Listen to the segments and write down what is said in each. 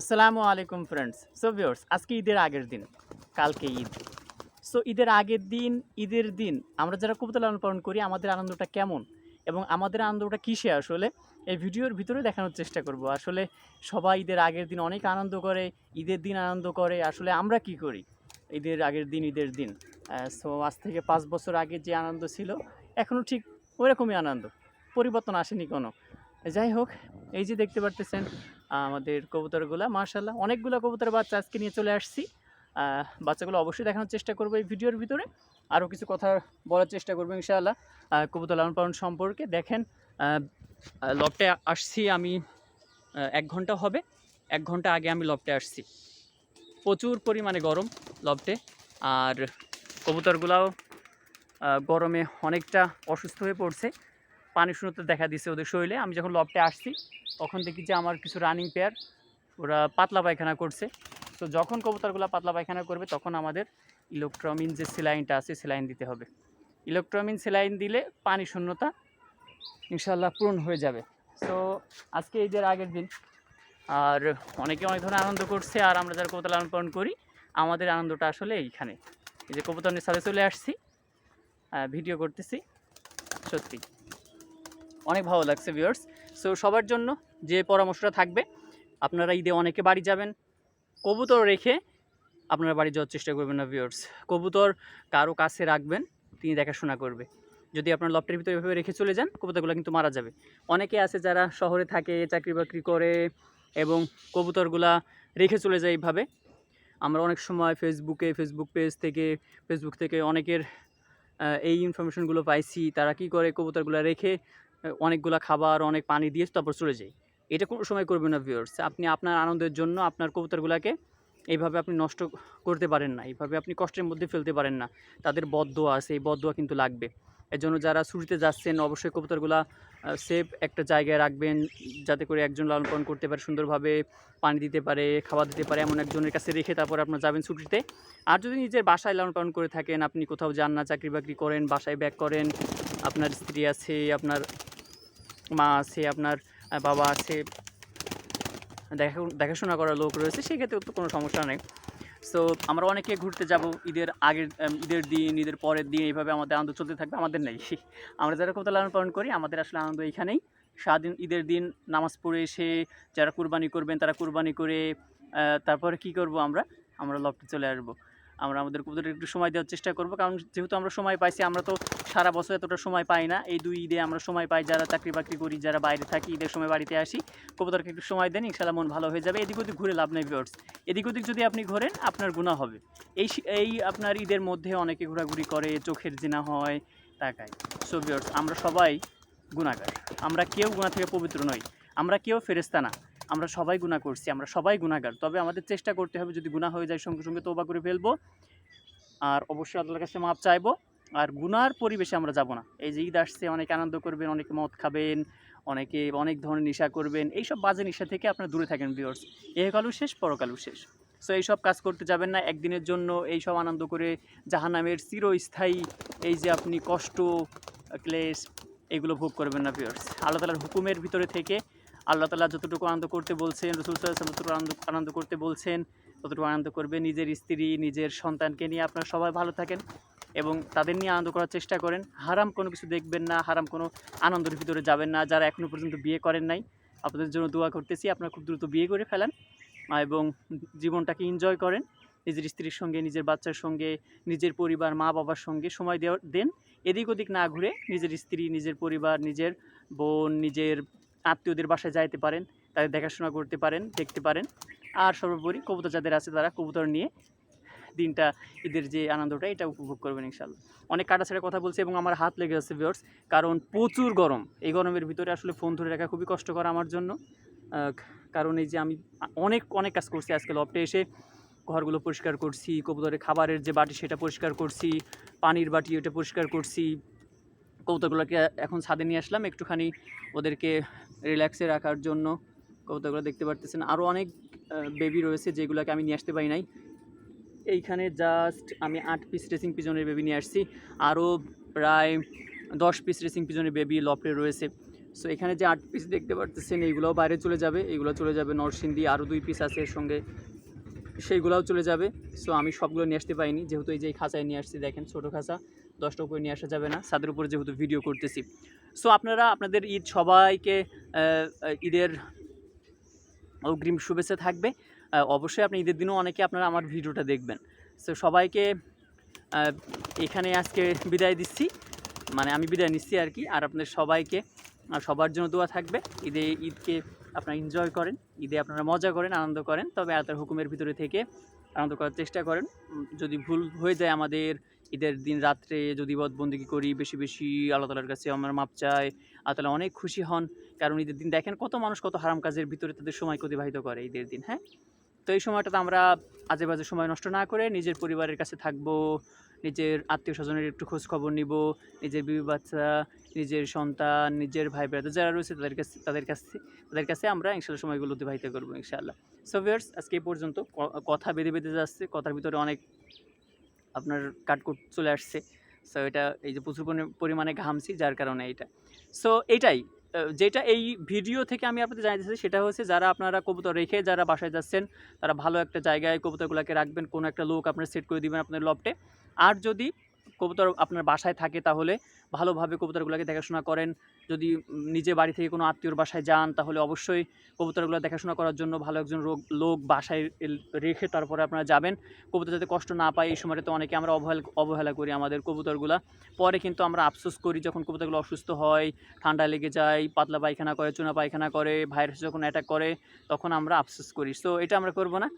আসসালামু আলাইকুম friends so viewers আজকে ঈদের আগের দিন, কালকে ঈদ। সো ঈদের আগের দিন, ঈদের দিন, আমরা যারা কবিতা লালন পালন করি, আমাদের আনন্দটা কেমন? এবং আমাদের আনন্দটা কিসে আসলে? এই ভিডিওর ভিতরে দেখানোর চেষ্টা করব। আসলে সবাই ঈদের আগের দিন অনেক আনন্দ করে, ঈদের দিন আনন্দ করে, আসলে আমরা কি করি? ঈদের আগের দিন, ঈদের দিন। সো আজ থেকে পাঁচ বছর আগে যে আনন্দ ছিল এখনও ঠিক ওইরকমই আনন্দ। পরিবর্তন আসেনি কোনো। যাই হোক, এই যে দেখতে পারতেছেন আমাদের কবুতরগুলো মার্শাল্লাহ অনেকগুলো কবুতর বাচ্চা আজকে নিয়ে চলে আসছি। বাচ্চাগুলো অবশ্যই দেখানোর চেষ্টা করব এই ভিডিওর ভিতরে। আরও কিছু কথা বলার চেষ্টা করব ইনশাআল্লাহ। কবুতর লালন পালন সম্পর্কে। দেখেন লপটে আসছি আমি এক ঘণ্টা হবে। এক ঘণ্টা আগে আমি লপটে আসছি। প্রচুর পরিমাণে গরম লপটে আর কবুতরগুলাও গরমে অনেকটা অসুস্থ হয়ে পড়ছে। পানি শূন্যতা দেখা দিচ্ছে ওদের শরীরে। আমি যখন লপটে আসছি, তখন দেখি যে আমার কিছু রানিং পেয়ার ওরা পাতলা পায়খানা করছে। তো যখন কবুতরগুলো পাতলা পায়খানা করবে, তখন আমাদের ইলেকট্রমিন যে সেলাইনটা আছে সেলাইন দিতে হবে। ইলেকট্রমিন সেলাইন দিলে পানি শূন্যতা ইনশাল্লাহ পূরণ হয়ে যাবে। তো আজকে ঈদের আগের দিন, আর অনেকে অনেক ধরনের আনন্দ করছে, আর আমরা যারা কবুতর লালন পালন করি, আমাদের আনন্দটা আসলে এইখানে। এই যে কবুতরের সাথে চলে আসছি ভিডিও করতেছি, সত্যি। অনেক ভালো লাগছে ভিউয়ার্স সো সবার জন্য যে পরামর্শটা থাকবে, আপনারা ঈদে অনেকে বাড়ি যাবেন, কবুতর রেখে আপনারা বাড়ি যাওয়ার চেষ্টা করবেন না ভিউয়ার্স কবুতর কারও কাছে রাখবেন, তিনি দেখাশোনা করবে। যদি আপনার লফটের ভিতরে এভাবে রেখে চলে যান, কবুতরগুলো কিন্তু মারা যাবে। অনেকে আছে যারা শহরে থাকে চাকরি বাকরি করে এবং কবুতরগুলা রেখে চলে যায় এইভাবে। আমরা অনেক সময় ফেসবুকে ফেসবুক পেজ থেকে ফেসবুক থেকে অনেকের এই ইনফরমেশনগুলো পাইছি, তারা কি করে কবুতরগুলো রেখে অনেকগুলা খাবার, অনেক পানি দিয়ে তারপর চলে যাই। এটা কোনো সময় করবেন না ভিউয়ার্স আপনি আপনার আনন্দের জন্য আপনার কবুতরগুলোকে এইভাবে আপনি নষ্ট করতে পারেন না। এইভাবে আপনি কষ্টের মধ্যে ফেলতে পারেন না। তাদের বদদোয়া আছে, এই বদদোয়া কিন্তু লাগবে। এর জন্য যারা ছুটিতে যাচ্ছেন, অবশ্যই কবুতরগুলা সেফ একটা জায়গায় রাখবেন, যাতে করে একজন লালন পালন করতে পারে, সুন্দরভাবে পানি দিতে পারে, খাবার দিতে পারে, এমন একজনের কাছে রেখে তারপর আপনার যাবেন ছুটিতে। আর যদি নিজের বাসায় লালন পালন করে থাকেন, আপনি কোথাও যান না চাকরি বাকরি করেন, বাসায় ব্যাক করেন, আপনার স্ত্রী আছে, আপনার মা আছে, আপনার বাবা আছে, দেখা, দেখাশোনা করার লোক রয়েছে সেক্ষেত্রে তো কোনো সমস্যা নেই। সো আমরা অনেকে ঘুরতে যাব, ঈদের আগের ঈদের দিন, ঈদের পরের দিন, এইভাবে আমাদের আনন্দ চলতে থাকবে, আমাদের নেই। আমরা যারা কোথাও লালন পালন করি, আমাদের আসলে আনন্দ এইখানেই স্বাধীন ঈদের দিন নামাজ পড়ে এসে, যারা কুরবানি করবেন, তারা কুরবানি করে তারপরে কি করব আমরা? আমরা লফটে চলে আসব। আমরা আমাদের কবুতরের একটু সময় দেওয়ার চেষ্টা করব। কারণ যেহেতু আমরা সময় পাইছি, আমরা তো সারা বছর এতটা সময় পাই না। এই দুই ঈদে আমরা সময় পাই, যারা চাকরি বাকরি করি, যারা বাইরে থাকি, ঈদের সময় বাড়িতে আসি, কবুতরকে একটু সময় দেন ইনশাল্লাহ মন ভালো হয়ে যাবে। এদিক ওদিক ঘুরে লাভ নেই ভিউয়ার্স এদিক ওদিক যদি আপনি ঘোরেন, আপনার গুণা হবে। এই এই আপনার ঈদের মধ্যে অনেকে ঘোরাঘুরি করে, চোখের জিনা হয়, তাকায়। সো ভিউয়ার্স আমরা সবাই গুণাগার আমরা কেউ গুণা থেকে পবিত্র নই। আমরা কেউ ফেরেস্তা না। আমরা সবাই গুণা করছি, আমরা সবাই গুণাগার তবে আমাদের চেষ্টা করতে হবে যদি গুণা হয়ে যায়, সঙ্গে সঙ্গে তোবা করে ফেলব। আর অবশ্যই আল্লাহর কাছে মাপ চাইব। আর গুনার পরিবেশে আমরা যাব না। এই যে ঈদ আসছে, অনেকে আনন্দ করবেন, অনেকে মদ খাবেন, অনেকে অনেক ধরনের নেশা করবেন। এইসব বাজে নেশা থেকে আপনারা দূরে থাকেন ভিউয়ার্স এহকালও শেষ, পরকালও শেষ। সো এইসব কাজ করতে যাবেন না। একদিনের জন্য এইসব আনন্দ করে জাহান্নামের চিরস্থায়ী এই যে আপনি কষ্ট, ক্লেশ, এগুলো ভোগ করবেন না ভিউয়ার্স আল্লাহ তালার হুকুমের ভিতরে থেকে আল্লাহ তালা যতটুকু আনন্দ করতে বলছেন, রসুল সাল্লাহ যতটুকু আনন্দ আনন্দ করতে বলছেন, ততটুকু আনন্দ করবে নিজের স্ত্রী, নিজের সন্তানকে নিয়ে। আপনারা সবাই ভালো থাকেন এবং তাদের নিয়ে আনন্দ করার চেষ্টা করেন। হারাম কোনো কিছু দেখবেন না, হারাম কোনো আনন্দের ভিতরে যাবেন না। যারা এখনও পর্যন্ত বিয়ে করেন নাই, আপনাদের জন্য দোয়া করতেছি, আপনারা খুব দ্রুত বিয়ে করে ফেলেন এবং জীবনটাকে এনজয় করেন। নিজের স্ত্রীর সঙ্গে, নিজের বাচ্চার সঙ্গে, নিজের পরিবার মা বাবার সঙ্গে সময় দেওয়া দেন। এদিক ওদিক না ঘুরে নিজের স্ত্রী, নিজের পরিবার, নিজের বোন, নিজের আত্মীয়দের বাসায় যাইতে পারেন, তাদের দেখাশোনা করতে পারেন, দেখতে পারেন। আর সর্বোপরি কবুতর যাদের আছে তারা কবুতর নিয়ে দিনটা, ঈদের যে আনন্দটা এটা উপভোগ করবেন ইনশাল্লাহ অনেক কাটাছেড়ে কথা বলছে এবং আমার হাত লেগে যাচ্ছে ভিওর্স কারণ প্রচুর গরম। এই গরমের ভিতরে আসলে ফোন ধরে রাখা খুবই কষ্টকর আমার জন্য। কারণ এই যে আমি অনেক অনেক কাজ করছি আজকে লফটে এসে। ঘরগুলো পরিষ্কার করছি, কবুতরের খাবারের যে বাটি সেটা পরিষ্কার করছি, পানির বাটি ওটা পরিষ্কার করছি। কবুতরগুলোকে এখন ছাদে নিয়ে আসলাম, একটুখানি ওদেরকে রিল্যাক্সে রাখার জন্য কবুতরগুলো দেখতে পারতেছেন। আরও অনেক বেবি রয়েছে যেগুলোকে আমি নিয়ে আসতে পারি নাই। এইখানে জাস্ট আমি আট পিস রেসিং পিজনের বেবি নিয়ে আসছি। আরও প্রায় দশ পিস রেসিং পিজনের বেবি লফটে রয়েছে। সো এখানে যে আট পিস দেখতে পারতেছেন, এইগুলোও বাইরে চলে যাবে। এগুলো চলে যাবে নরসিংদী আরও দুই পিস আছে এর সঙ্গে। সেইগুলোও চলে যাবে। সো আমি সবগুলো নিয়ে আসতে পারিনি। যেহেতু এই যে খাঁচায় নিয়ে আসছি, দেখেন ছোটো খাঁচা। দশটা উপরে নিয়ে আসা যাবে না। ছাদের উপরে যেহেতু ভিডিও করতেছি। সো আপনারা আপনাদের ঈদ সবাইকে ঈদের অগ্রিম শুভেচ্ছা থাকবে। অবশ্যই আপনি ঈদের দিনও অনেকে আপনারা আমার ভিডিওটা দেখবেন। সো সবাইকে এখানে আজকে বিদায় দিচ্ছি। মানে আমি বিদায় নিচ্ছি আর কি। আর আপনাদের সবাইকে সবার জন্য দোয়া থাকবে। ঈদে, ঈদকে আপনারা এনজয় করেন। ঈদে আপনারা মজা করেন, আনন্দ করেন। তবে আল্লাহর হুকুমের ভিতরে থেকে আনন্দ করার চেষ্টা করেন। যদি ভুল হয়ে যায় আমাদের ঈদের দিন রাত্রে যদি বদবন্দিগি করি, বেশি বেশি আল্লাহ তালার কাছে আমার মাপ চাই, আল্লাহ তালা অনেক খুশি হন। কারণ ঈদের দিন দেখেন কত মানুষ কত হারাম কাজের ভিতরে তাদের সময় অতিবাহিত করে ঈদের দিন হ্যাঁ? তো এই সময়টাতে আমরা আজে বাজে সময় নষ্ট না করে নিজের পরিবারের কাছে থাকব, নিজের আত্মীয় স্বজনের একটু খোঁজ খবর নিব, নিজের বিবি বাচ্চা, নিজের সন্তান, নিজের ভাই ব্রাদার যারা রয়েছে তাদের কাছে তাদের কাছে তাদের কাছে আমরা ইনশাল্লাহ সময়গুলো অতিবাহিত করব ইনশাআল্লাহ সো ভিউয়ার্স আজকে এই পর্যন্ত কথা বেঁধে বেঁধে যাচ্ছে, কথার ভিতরে অনেক আপনার কাটকুট চলে আসছে। সো এটা এই যে প্রচুর পরিমাণে ঘামছি, যার কারণে এটা সো এটাই যেটা এই ভিডিও থেকে আমি আপনাদের চাই সেটা হচ্ছে যারা আপনারা কবুতর রেখে যারা বাসায় যাচ্ছেন, তারা ভালো একটা জায়গায় কবুতরগুলোকে রাখবেন, কোনো একটা লোক আপনার সেট করে দিবেন আপনার লপটে আর যদি কবুতর আপনার বাসায় থাকে তাহলে ভালোভাবে কবুতরগুলোকে দেখাশোনা করেন। যদি নিজে বাড়ি থেকে কোনো আত্মীয়র বাসায় যান, তাহলে অবশ্যই কবুতরগুলো দেখাশোনা করার জন্য ভালো একজন লোক বাসায় রেখে তারপরে আপনারা যাবেন। কবুতর যাতে কষ্ট না পায়, এই সময়টাতে অনেকে আমরা অবহেলা অবহেলা করি আমাদের কবুতরগুলা। পরে কিন্তু আমরা আফসোস করি যখন কবুতরগুলো অসুস্থ হয় ঠান্ডা লেগে যায়, পাতলা পায়খানা করে, চুনা পায়খানা করে ভাইরাস যখন অ্যাটাক করে, তখন আমরা আফসোস করি। সো এটা আমরা করব না।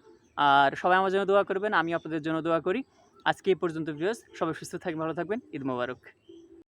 আর সবাই আমার জন্য দোয়া করবেন আমি আপনাদের জন্য দোয়া করি। আজকে এই পর্যন্ত ভিউস সবাই সুস্থ থাকবেন ভালো থাকবেন। ঈদ মোবারক।